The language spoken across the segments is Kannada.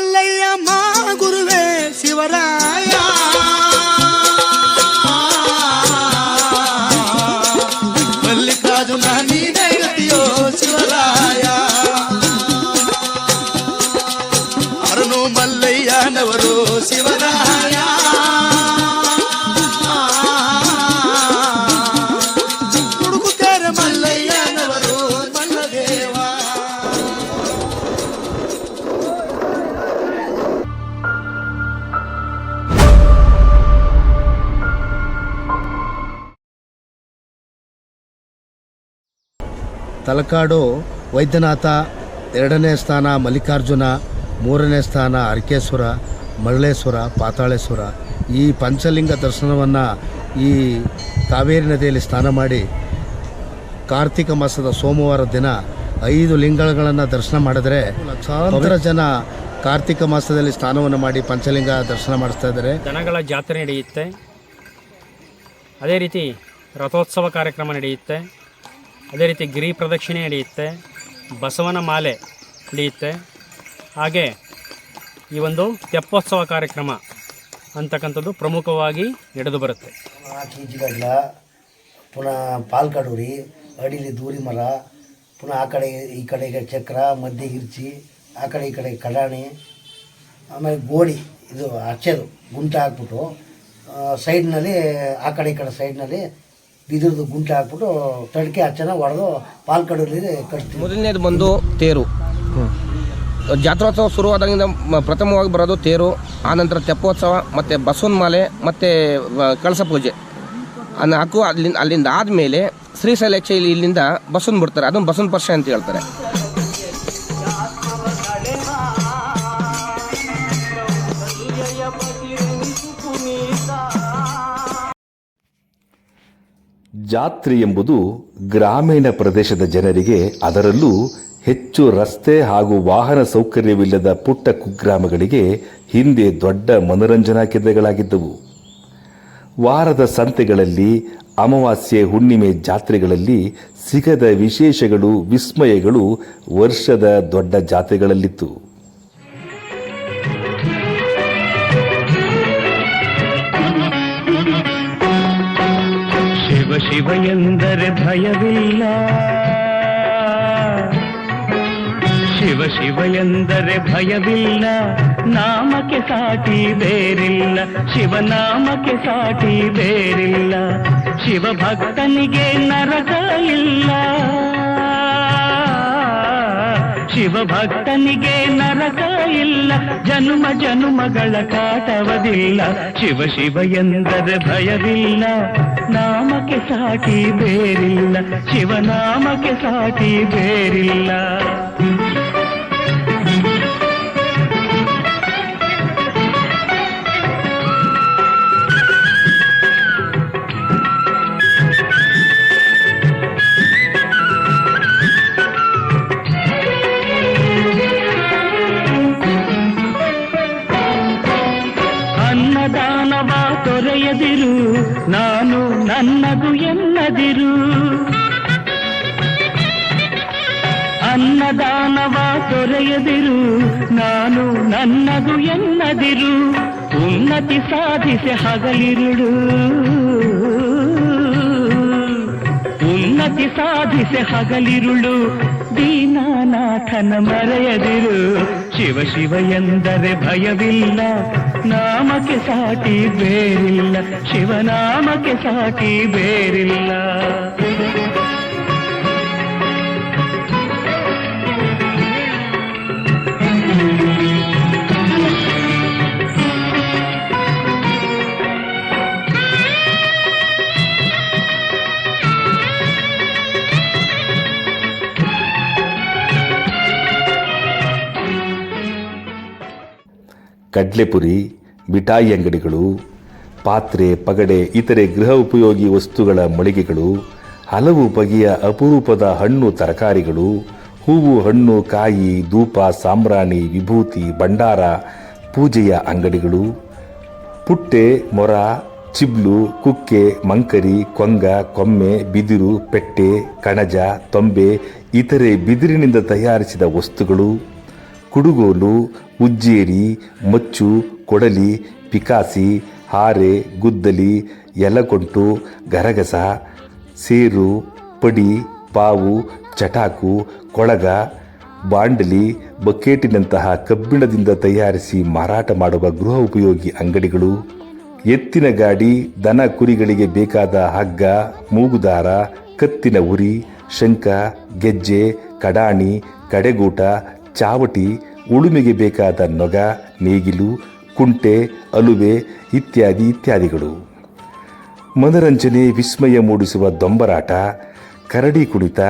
మల్లయ్య మా గురువే శివరాయ. శివరాయ. అరుణు మల్లయ్య నవరో శివరాయ. ತಲಕಾಡು ವೈದ್ಯನಾಥ ಎರಡನೇ ಸ್ಥಾನ ಮಲ್ಲಿಕಾರ್ಜುನ ಮೂರನೇ ಸ್ಥಾನ ಅರ್ಕೇಶ್ವರ ಮರಳೇಶ್ವರ ಪಾತಾಳೇಶ್ವರ. ಈ ಪಂಚಲಿಂಗ ದರ್ಶನವನ್ನು ಈ ಕಾವೇರಿ ನದಿಯಲ್ಲಿ ಸ್ನಾನ ಮಾಡಿ ಕಾರ್ತಿಕ ಮಾಸದ ಸೋಮವಾರ ದಿನ ಐದು ಲಿಂಗಗಳನ್ನು ದರ್ಶನ ಮಾಡಿದ್ರೆ ಲಕ್ಷಾಂತರ ಜನ ಕಾರ್ತಿಕ ಮಾಸದಲ್ಲಿ ಸ್ನಾನವನ್ನು ಮಾಡಿ ಪಂಚಲಿಂಗ ದರ್ಶನ ಮಾಡಿಸ್ತಾ ಇದ್ದಾರೆ. ದನಗಳ ಜಾತ್ರೆ ನಡೆಯುತ್ತೆ. ಅದೇ ರೀತಿ ರಥೋತ್ಸವ ಕಾರ್ಯಕ್ರಮ ನಡೆಯುತ್ತೆ. ಅದೇ ರೀತಿ ಗಿರಿ ಪ್ರದಕ್ಷಿಣೆ ನಡೆಯುತ್ತೆ, ಬಸವನ ಮಾಲೆ ನಡೆಯುತ್ತೆ. ಹಾಗೆ ಈ ಒಂದು ತೆಪ್ಪೋತ್ಸವ ಕಾರ್ಯಕ್ರಮ ಅಂತಕ್ಕಂಥದ್ದು ಪ್ರಮುಖವಾಗಿ ನಡೆದು ಬರುತ್ತೆ. ಪುನಃ ಪಾಲ್ಕಡೂರಿ, ಅಡಿಲಿ ದೂರಿ ಮರ ಪುನಃ ಆ ಕಡೆ ಈ ಕಡೆಗೆ ಚಕ್ರ, ಮಧ್ಯೆ ಇರ್ಚಿ, ಆ ಕಡೆ ಈ ಕಡೆ ಕಡಾಣಿ, ಆಮೇಲೆ ಗೋಡಿ, ಇದು ಹಚ್ಚೋದು ಗುಂಟ ಹಾಕ್ಬಿಟ್ಟು ಸೈಡ್ನಲ್ಲಿ ಆ ಕಡೆ ಈ ಕಡೆ ಸೈಡ್ನಲ್ಲಿ ಬಿದಿರ್ದು ಗುಂಟೆ ಹಾಕ್ಬಿಟ್ಟು ತಡ್ಕೆ ಹಚ್ಚನ ಹೊಡೆದು ಪಾಲ್ಕಡೂರಿ ಕಟ್ತೀವಿ ಮೊದಲನೇದು ಬಂದು ತೇರು. ಜಾತ್ರೋತ್ಸವ ಶುರುವಾದಾಗಿಂದ ಮ- ಪ್ರಥಮವಾಗಿ ಬರೋದು ತೇರು ಆನಂತರ ತೆಪ್ಪೋತ್ಸವ, ಮತ್ತು ಬಸವನ ಮಾಲೆ ಮತ್ತು ಕಳಸ ಪೂಜೆ. ಅನ್ನ ಹಾಕು ಅಲ್ಲಿಂದ ಅಲ್ಲಿಂದ ಆದಮೇಲೆ ಶ್ರೀಶೈಲ ಇಲ್ಲಿ ಇಲ್ಲಿಂದ ಬಸವನ್ ಬಿಡ್ತಾರೆ. ಅದನ್ನು ಬಸವನ ಪರ್ಷ ಅಂತ ಹೇಳ್ತಾರೆ. ಜಾತ್ರೆ ಎಂಬುದು ಗ್ರಾಮೀಣ ಪ್ರದೇಶದ ಜನರಿಗೆ ಅದರಲ್ಲೂ ಹೆಚ್ಚು ರಸ್ತೆ ಹಾಗೂ ವಾಹನ ಸೌಕರ್ಯವಿಲ್ಲದ ಪುಟ್ಟ ಕುಗ್ರಾಮಗಳಿಗೆ ಹಿಂದೆ ದೊಡ್ಡ ಮನೋರಂಜನಾ ಕೇಂದ್ರಗಳಾಗಿದ್ದವು. ವಾರದ ಸಂತೆಗಳಲ್ಲಿ, ಅಮಾವಾಸ್ಯೆ ಹುಣ್ಣಿಮೆ ಜಾತ್ರೆಗಳಲ್ಲಿ ಸಿಗದ ವಿಶೇಷಗಳು, ವಿಸ್ಮಯಗಳು ವರ್ಷದ ದೊಡ್ಡ ಜಾತ್ರೆಗಳಲ್ಲಿತ್ತು. ಶಿವ ಎಂದರೆ ಭಯವಿಲ್ಲ. ಶಿವ ಶಿವ ಎಂದರೆ ಭಯವಿಲ್ಲ. ನಾಮಕ್ಕೆ ಸಾಟಿ ಬೇರಿಲ್ಲ. ಶಿವನಾಮಕ್ಕೆ ಸಾಟಿ ಬೇರಿಲ್ಲ. ಶಿವ ಭಕ್ತನಿಗೆ ನರಕ ಇಲ್ಲ. ಶಿವ ಭಕ್ತನಿಗೆ ನರಕ ಇಲ್ಲ, ಜನುಮ ಜನುಮಗಳ ಕಾಟವದಿಲ್ಲ. ಶಿವ ಶಿವ ಎಂದರೆ ಭಯವಿಲ್ಲ, ನಾಮಕ್ಕೆ ಸಾಟಿ ಬೇರಿಲ್ಲ ಶಿವನಾಮಕ್ಕೆ ಸಾಟಿ ಬೇರಿಲ್ಲ. ಅನ್ನದಾನವ ತೊರೆಯದಿರು, ನಾನು ನನ್ನದು ಎನ್ನದಿರು, ಉನ್ನತಿ ಸಾಧಿಸಿ ಹಗಲಿರುಳು. ಉನ್ನತಿ ಸಾಧಿಸಿ ಹಗಲಿರುಳು, ದೀನಾನಾಥನ ಮರೆಯದಿರು. ಶಿವ ಶಿವ ಎಂದರೆ ಭಯವಿಲ್ಲ, ನಾಮಕ್ಕೆ ಸಾಟಿ ಬೇರಿಲ್ಲ, ಶಿವನಾಮಕ್ಕೆ ಸಾಟಿ ಬೇರಿಲ್ಲ. ಕಡ್ಲೆಪುರಿ, ಮಿಠಾಯಿ ಅಂಗಡಿಗಳು, ಪಾತ್ರೆ, ಪಗಡೆ, ಇತರೆ ಗೃಹ ಉಪಯೋಗಿ ವಸ್ತುಗಳ ಮಳಿಗೆಗಳು, ಹಲವು ಬಗೆಯ ಅಪರೂಪದ ಹಣ್ಣು ತರಕಾರಿಗಳು, ಹೂವು, ಹಣ್ಣು, ಕಾಯಿ, ಧೂಪ, ಸಾಂಬ್ರಾಣಿ, ವಿಭೂತಿ, ಭಂಡಾರ, ಪೂಜೆಯ ಅಂಗಡಿಗಳು, ಪುಟ್ಟೆ, ಮೊರ, ಚಿಬ್ಲು, ಕುಕ್ಕೆ, ಮಂಕರಿ, ಕೊಂಗ, ಕೊಮ್ಮೆ, ಬಿದಿರು, ಪೆಟ್ಟೆ, ಕಣಜ, ತೊಂಬೆ, ಇತರೆ ಬಿದಿರಿನಿಂದ ತಯಾರಿಸಿದ ವಸ್ತುಗಳು ಕುಡುಗೋಲು ಉಜ್ಜೇರಿ ಮಚ್ಚು, ಕೊಡಲಿ, ಪಿಕಾಸಿ, ಹಾರೆ, ಗುದ್ದಲಿ ಎಲಗೊಂಟು ಗರಗಸ, ಸೇರು, ಪಡಿ, ಪಾವು, ಚಟಾಕು, ಕೊಳಗ, ಬಾಂಡಲಿ, ಬಕೇಟಿನಂತಹ ಕಬ್ಬಿಣದಿಂದ ತಯಾರಿಸಿ ಮಾರಾಟ ಮಾಡುವ ಗೃಹ ಉಪಯೋಗಿ ಅಂಗಡಿಗಳು, ಎತ್ತಿನ ಗಾಡಿ, ದನ ಕುರಿಗಳಿಗೆ ಬೇಕಾದ ಹಗ್ಗ, ಮೂಗುದಾರ, ಕತ್ತಿನ ಉರಿ ಶಂಕ ಗೆಜ್ಜೆ, ಕಡಾಣಿ, ಕಡೆಗೂಟ ಚಾವಟಿ, ಉಳುಮೆಗೆ ಬೇಕಾದ ನೊಗ, ನೇಗಿಲು, ಕುಂಟೆ, ಅಲುವೆ ಇತ್ಯಾದಿ ಇತ್ಯಾದಿಗಳು. ಮನರಂಜನೆ, ವಿಸ್ಮಯ ಮೂಡಿಸುವ ದೊಂಬರಾಟ, ಕರಡಿ ಕುಣಿತ,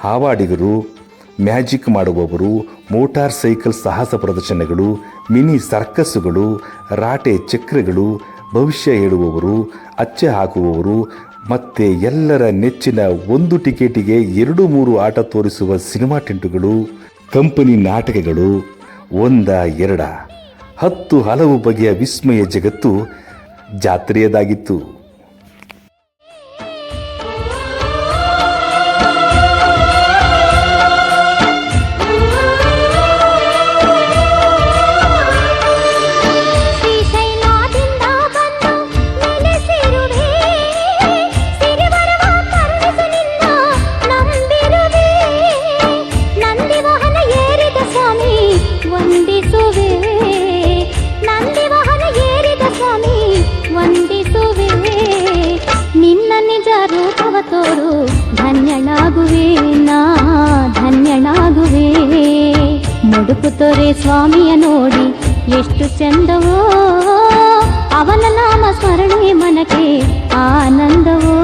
ಹಾವಾಡಿಗರು, ಮ್ಯಾಜಿಕ್ ಮಾಡುವವರು, ಮೋಟಾರ್ ಸೈಕಲ್ ಸಾಹಸ ಪ್ರದರ್ಶನಗಳು, ಮಿನಿ ಸರ್ಕಸ್ಸುಗಳು, ರಾಟೆ ಚಕ್ರಗಳು, ಭವಿಷ್ಯ ಹೇಳುವವರು, ಅಚ್ಚೆ ಹಾಕುವವರು, ಮತ್ತೆ ಎಲ್ಲರ ನೆಚ್ಚಿನ ಒಂದು ಟಿಕೆಟಿಗೆ ಎರಡು ಮೂರು ಆಟ ತೋರಿಸುವ ಸಿನಿಮಾ ಟೆಂಟುಗಳು ಕಂಪನಿ ನಾಟಕಗಳು ಒಂದ ಎರಡ. ಹತ್ತು ಹಲವು ಬಗೆಯ ವಿಸ್ಮಯ ಜಗತ್ತು ಜಾತ್ರೆಯದಾಗಿತ್ತು. ಮುಡುಕು ತೊರೆ ಸ್ವಾಮಿಯ ನೋಡಿ ಎಷ್ಟು ಚಂದವೋ. ಅವನ ನಾಮ ಸ್ಮರಣೆ ಮನಕ್ಕೆ ಆನಂದವೋ.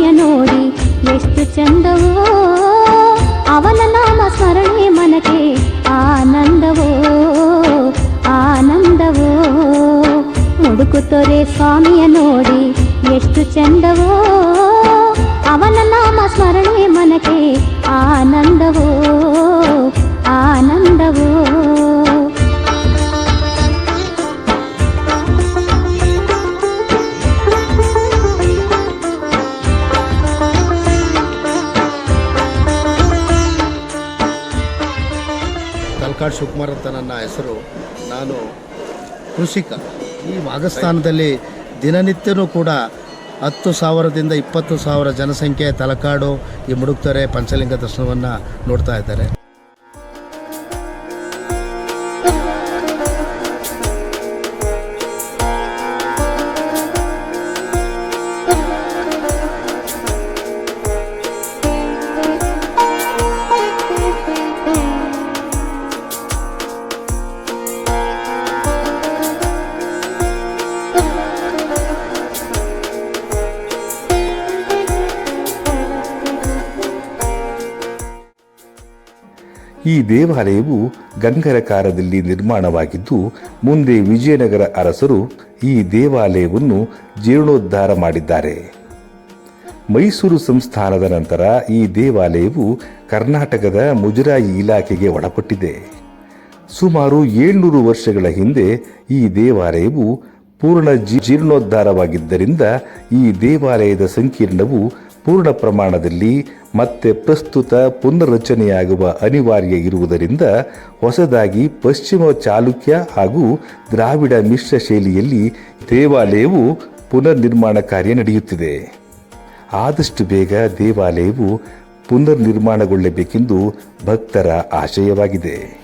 ಸ್ವಾಮಿಯ ನೋಡಿ ಎಷ್ಟು ಚಂದವೋ ಅವನ ನಾಮ ಸ್ಮರಣೆ ಮನಕ್ಕೆ ಆನಂದವೋ ಆನಂದವೋ ಮುಡುಕು ತೊರೆ ಸ್ವಾಮಿಯ ನೋಡಿ ಎಷ್ಟು ಚಂದವೋ ಅವನ ನಾಮ ಸ್ಮರಣೆ ಮನಕ್ಕೆ ತಲಕಾಡ್ ಶಿವಕುಮಾರ್ ಅಂತ ನನ್ನ ಹೆಸರು. ನಾನು ಕೃಷಿಕ. ಈ ಭಾಗಸ್ಥಾನದಲ್ಲಿ ದಿನನಿತ್ಯನೂ ಕೂಡ ಹತ್ತು ಸಾವಿರದಿಂದ ಇಪ್ಪತ್ತು ಸಾವಿರ ಜನಸಂಖ್ಯೆ ತಲಕಾಡು ಈ ಮುಡುಕ್ತಾರೆ, ಪಂಚಲಿಂಗ ದರ್ಶನವನ್ನು ನೋಡ್ತಾ ಇದ್ದಾರೆ. ಈ ದೇವಾಲಯವು ಗಂಗರ ಕಾಲದಲ್ಲಿ ನಿರ್ಮಾಣವಾಗಿದ್ದು, ಮುಂದೆ ವಿಜಯನಗರ ಅರಸರು ಈ ದೇವಾಲಯವನ್ನು ಜೀರ್ಣೋದ್ಧಾರ ಮಾಡಿದ್ದಾರೆ. ಮೈಸೂರು ಸಂಸ್ಥಾನದ ನಂತರ ಈ ದೇವಾಲಯವು ಕರ್ನಾಟಕದ ಮುಜರಾಯಿ ಇಲಾಖೆಗೆ ಒಳಪಟ್ಟಿದೆ. ಸುಮಾರು ಏಳ್ನೂರು ವರ್ಷಗಳ ಹಿಂದೆ ಈ ದೇವಾಲಯವು ಪೂರ್ಣ ಜೀರ್ಣೋದ್ಧಾರವಾಗಿದ್ದರಿಂದ ಈ ದೇವಾಲಯದ ಸಂಕೀರ್ಣವು ಪೂರ್ಣ ಪ್ರಮಾಣದಲ್ಲಿ ಮತ್ತೆ ಪ್ರಸ್ತುತ ಪುನರ್ರಚನೆಯಾಗುವ ಅನಿವಾರ್ಯ ಇರುವುದರಿಂದ ಹೊಸದಾಗಿ ಪಶ್ಚಿಮ ಚಾಲುಕ್ಯ ಹಾಗೂ ದ್ರಾವಿಡ ಮಿಶ್ರ ಶೈಲಿಯಲ್ಲಿ ದೇವಾಲಯವು ಪುನರ್ ನಿರ್ಮಾಣ ಕಾರ್ಯ ನಡೆಯುತ್ತಿದೆ. ಆದಷ್ಟು ಬೇಗ ದೇವಾಲಯವು ಪುನರ್ ನಿರ್ಮಾಣಗೊಳ್ಳಬೇಕೆಂದು ಭಕ್ತರ ಆಶಯವಾಗಿದೆ.